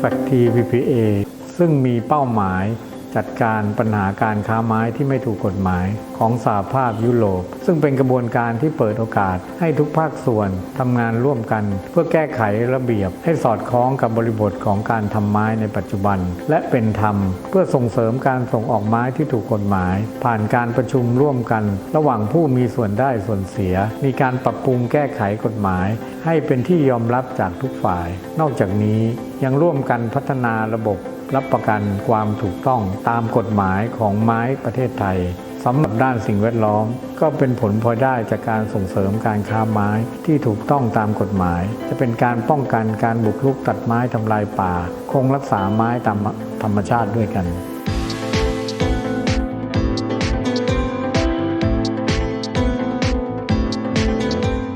f a c t VPA ซึ่งมีเป้าหมาย จัดการปัญหาการค้าไม้ที่ไม่ถูกกฎหมายของสหภาพยุโรป ซึ่งเป็นกระบวนการที่เปิดโอกาสให้ทุกภาคส่วนทำงานร่วมกัน เพื่อแก้ไขระเบียบ ให้สอดคล้องกับบริบทของการทำไม้ในปัจจุบัน และเป็นธรรม เพื่อส่งเสริมการส่งออกไม้ที่ถูกกฎหมาย ผ่านการประชุมร่วมกัน ระหว่างผู้มีส่วนได้ส่วนเสีย มีการปรับปรุงแก้ไขกฎหมาย ให้เป็นที่ยอมรับจากทุกฝ่าย นอกจากนี้ยังร่วมกันพัฒนาระบบ รับประกันความถูกต้องตามกฎหมายของไม้ประเทศไทยสำหรับด้านสิ่งแวดล้อม ก็เป็นผลพลอยได้จากการส่งเสริมการค้าไม้ที่ถูกต้องตามกฎหมาย จะเป็นการป้องกันการบุกรุกตัดไม้ทำลายป่า คงรักษาไม้ตามธรรมชาติด้วยกัน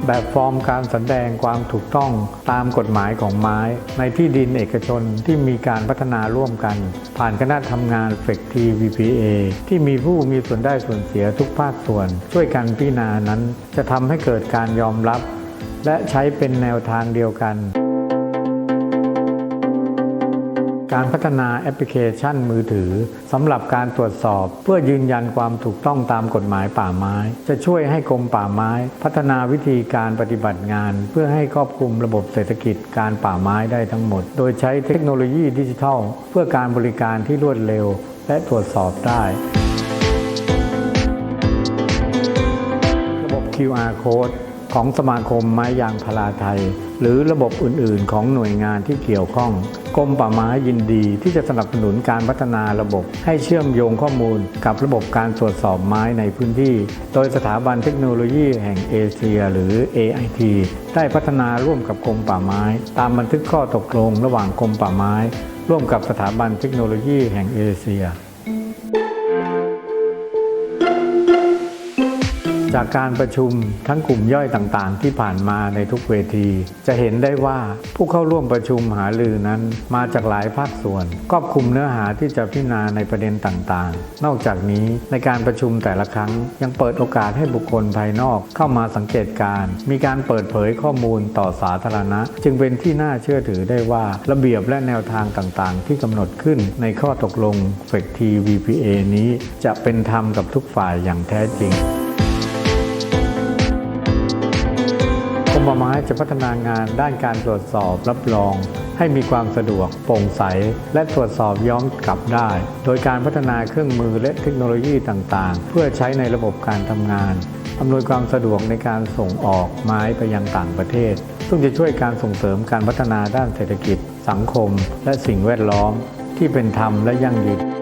แบบฟอร์มการแสดงความถูกต้องตามกฎหมายของไม้ ในที่ดินเอกชนที่มีการพัฒนาร่วมกัน ผ่านคณะทำงานเฟกที VPA ที่มีผู้มีส่วนได้ส่วนเสียทุกภาคส่วน ช่วยกันพิจารณานั้น จะทำให้เกิดการยอมรับ และใช้เป็นแนวทางเดียวกัน การพัฒนาแอปพลิเคชันมือถือสำหรับการตรวจสอบเพื่อยืนยันความถูกต้องตามกฎหมายป่าไม้ จะช่วยให้กรมป่าไม้ พัฒนาวิธีการปฏิบัติงาน เพื่อให้ครอบคลุมระบบเศรษฐกิจการป่าไม้ได้ทั้งหมด โดยใช้เทคโนโลยีดิจิทัล เพื่อการบริการที่รวดเร็ว และตรวจสอบได้ระบบ QR code ของสมาคมไม้ยางพาราไทย หรือระบบอื่น ๆ ของหน่วยงานที่เกี่ยวข้องกรมป่าไม้ยินดีที่จะสนับสนุนการพัฒนาระบบ ให้เชื่อมโยงข้อมูลกับระบบการตรวจสอบไม้ในพื้นที่ โดยสถาบันเทคโนโลยีแห่งเอเชีย หรือ AIT ได้พัฒนาร่วมกับกรมป่าไม้ ตามบันทึกข้อตกลงระหว่างกรมป่าไม้ ร่วมกับสถาบันเทคโนโลยีแห่งเอเชีย จากการประชุมทั้งกลุ่มย่อยต่างๆ ที่ผ่านมาในทุกเวที จะเห็นได้ว่าผู้เข้าร่วมประชุมหารือนั้นมาจากหลายภาคส่วนครอบคลุมเนื้อหาที่จะพิจารณาในประเด็นต่างๆ นอกจากนี้ในการประชุมแต่ละครั้ง ยังเปิดโอกาสให้บุคคลภายนอกเข้ามาสังเกตการ มีการเปิดเผยข้อมูลต่อสาธารณะ จึงเป็นที่น่าเชื่อถือได้ว่าระเบียบและแนวทางต่างๆ ที่กำหนดขึ้นในข้อตกลงเฟกที VPA นี้จะเป็นธรรมกับทุกฝ่ายอย่างแท้จริง กรมป่าไม้จะพัฒนางานด้านการตรวจสอบรับรอง ให้มีความสะดวกโปร่งใส และตรวจสอบย้อนกลับได้ โดยการพัฒนาเครื่องมือและเทคโนโลยีต่างๆ เพื่อใช้ในระบบการทำงานอำนวยความสะดวกในการส่งออกไม้ไปยังต่างประเทศ ซึ่งจะช่วยการส่งเสริมการพัฒนาด้านเศรษฐกิจ สังคม และสิ่งแวดล้อม ที่เป็นธรรมและยั่งยืน